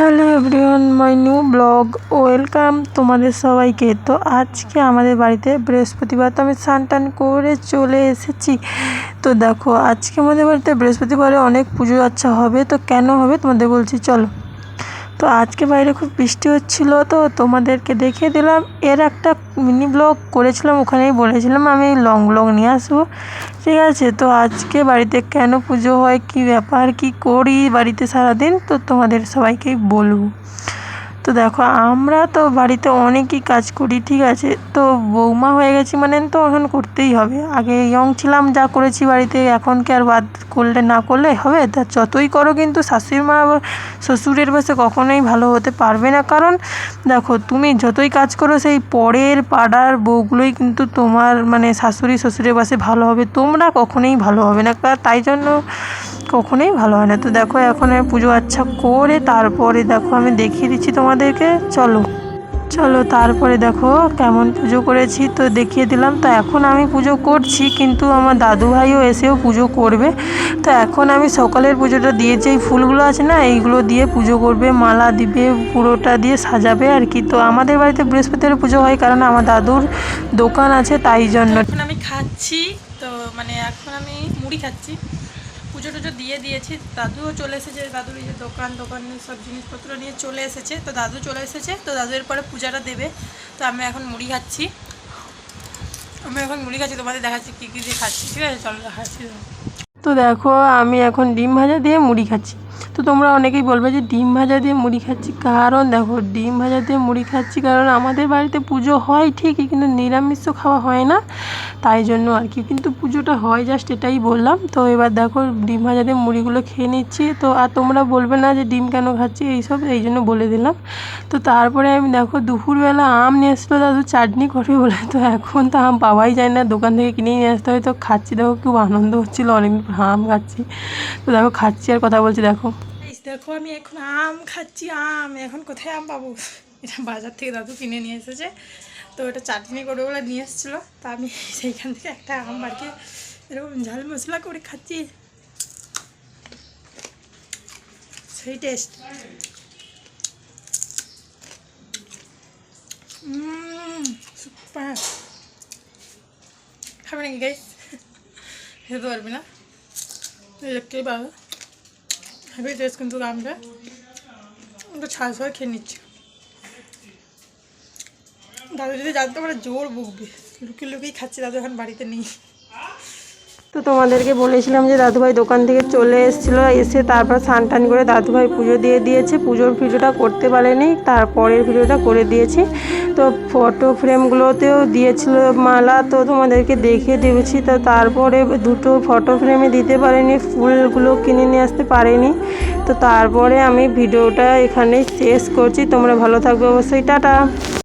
Hello everyone, my new blog, welcome তোমাদের সবাইকে। তো আজকে আমাদের বাড়িতে বৃহস্পতিবার, তো আমি স্নান টান করে চলে এসেছি। তো দেখো, আজকে আমাদের বাড়িতে বৃহস্পতিবারে অনেক পুজো আচ্ছা হবে। তো কেন হবে তোমাদের বলছি, চলো। তো আজকে বাইরে খুব বৃষ্টি হচ্ছিল, তো তোমাদেরকে দেখিয়ে দিলাম। এর একটা মিনি ব্লগ করেছিলাম, ওখানেই বলেছিলাম আমি লং ব্লগ নিয়ে আসব। ঠিক আছে, তো আজকে বাড়িতে কেন পুজো হয়, কি ব্যাপার, কি করি বাড়িতে সারাদিন, তো তোমাদের সবাইকেই বলব। তো দেখো, আমরা তো বাড়িতে অনেকই কাজ করি, ঠিক আছে? তো বৌমা হয়ে গেছি মানে তো এখন করতেই হবে। আগে ইয়ং ছিলাম, যা করেছি বাড়িতে, এখন কি আর বাদ করলে, না করলে হবে? তা যতই করো কিন্তু শাশুড়ি মা শ্বশুরের বসে কখনোই ভালো হতে পারবে না। কারণ দেখো, তুমি যতই কাজ করো, সেই পরের পাড়ার বউগুলোই কিন্তু তোমার মানে শাশুড়ি শ্বশুরের বাসে ভালো হবে। তোমরা কখনোই ভালো হবে না। তাই জন্য কখনোই ভালো হয় না। তো দেখো, এখন পুজো আচ্ছা করে তারপরে দেখো আমি দেখিয়ে দিচ্ছি তোমাদেরকে। চলো চলো তারপরে দেখো কেমন পুজো করেছি তো দেখিয়ে দিলাম। তো এখন আমি পুজো করছি, কিন্তু আমার দাদু ভাইও এসেও পুজো করবে। তো এখন আমি সকালের পুজোটা দিয়ে এই ফুলগুলো আছে না, এইগুলো দিয়ে পুজো করবে। মালা দিবে, পুরোটা দিয়ে সাজাবে আর কি। তো আমাদের বাড়িতে বৃহস্পতিবার পুজো হয় কারণ আমার দাদুর দোকান আছে তাই জন্য। আমি খাচ্ছি, তো মানে এখন আমি মুড়ি খাচ্ছি। পুজো টুজো দিয়ে দিয়েছি। দাদুও চলে এসেছে, দাদুর এই যে দোকান, দোকানে সব জিনিসপত্র নিয়ে চলে এসেছে। তো দাদু চলে এসেছে, তো দাদু এরপরে পূজাটা দেবে। তো আমি এখন মুড়ি খাচ্ছি। আমি এখন মুড়ি খাচ্ছি, তোমাদের দেখাচ্ছি কী কী দিয়ে খাচ্ছি। ঠিক আছে, চলো দেখাচ্ছি। তো দেখো, আমি এখন ডিম ভাজা দিয়ে মুড়ি খাচ্ছি। তো তোমরা অনেকেই বলবে যে ডিম ভাজা দিয়ে মুড়ি খাচ্ছি। কারণ দেখো, ডিম ভাজা দিয়ে মুড়ি খাচ্ছি কারণ আমাদের বাড়িতে পুজো হয় ঠিকই, কিন্তু নিরামিষ তো খাওয়া হয় না। তাই জন্য আর কি, কিন্তু পুজোটা হয় জাস্ট এটাই বললাম। তো এবার দেখো, ডিম ভাজা দিয়ে মুড়িগুলো খেয়ে নিচ্ছি। তো আর তোমরা বলবে না যে ডিম কেন খাচ্ছি, এইসব, এই জন্য বলে দিলাম। তো তারপরে আমি দেখো, দুপুরবেলা আম নিয়ে আসলো দাদু, চাটনি করবে বলে। তো এখন তো আম পাওয়াই যায় না, দোকান থেকে কিনেই নিয়ে আসতে হয়। তো খাচ্ছি, দেখো, খুব আনন্দ হচ্ছিল অনেকদিন আম খাচ্ছি। তো দেখো, খাচ্ছি আর কথা বলছি, দেখো। দেখো আমি এখন আম খাচ্ছি, আম। এখন কোথায় আম পাবো? এটা বাজার থেকে দাদু কিনে নিয়ে এসেছে। তো এটা চাটনি করে বলে নিয়ে এসেছিল। তা আমি সেইখান থেকে একটা আম বাড়িতে এরকম ঝাল মশলা করে খাচ্ছি। সেই টেস্ট খাবে নাকি গাইস খেতে পারবি না? দেখতেই পাবো হেভি টেস্ট কিন্তু আমটা ওটা ছাড় ছাড় খেয়ে নিচ্ছি দাদু যদি জানতে পারে জোর বকবে লুকিয়ে লুকিয়ে খাচ্ছি দাদু এখন বাড়িতে নেই তো তোমাদেরকে বলেছিলাম যে দাদুভাই দোকান থেকে চলে এসেছিল, এসে তারপর স্নান টান করে দাদুভাই পুজো দিয়ে দিয়েছে। পুজোর ভিডিওটা করতে পারেনি, তারপরের ভিডিওটা করে দিয়েছি। তো ফটো ফ্রেমগুলোতেও দিয়েছিল মালা, তো তোমাদেরকে দেখে দিয়েছি। তো তারপরে দুটো ফটো ফ্রেমে দিতে পারেনি, ফুলগুলো কিনে নিয়ে আসতে পারেনি। তো তারপরে আমি ভিডিওটা এখানেই শেষ করছি। তোমরা ভালো থাকবে অবশ্যই। টাটা!